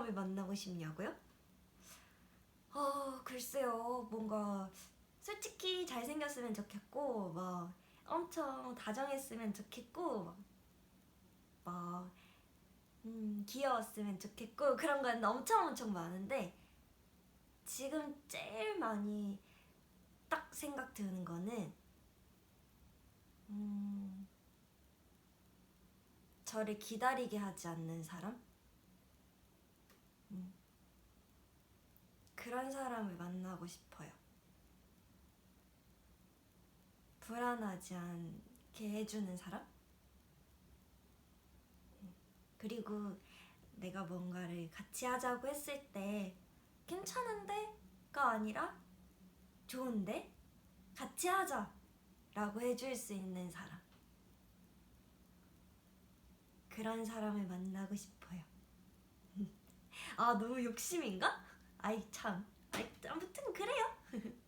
사람을 만나고 싶냐고요? 어, 글쎄요. 뭔가 솔직히 잘생겼으면 좋겠고 막 엄청 다정했으면 좋겠고 막, 막 음, 귀여웠으면 좋겠고 그런 건 엄청 엄청 많은데 지금 제일 많이 딱 생각 드는 거는 음, 저를 기다리게 하지 않는 사람? 음, 그런 사람을 만나고 싶어요. 불안하지 않게 해주는 사람? 음, 그리고 내가 뭔가를 같이 하자고 했을 때 괜찮은데?가 아니라 좋은데? 같이 하자! 라고 해줄 수 있는 사람. 그런 사람을 만나고 싶어요. 아, 너무 욕심인가? 아이, 참. 아이, 아무튼 그래요.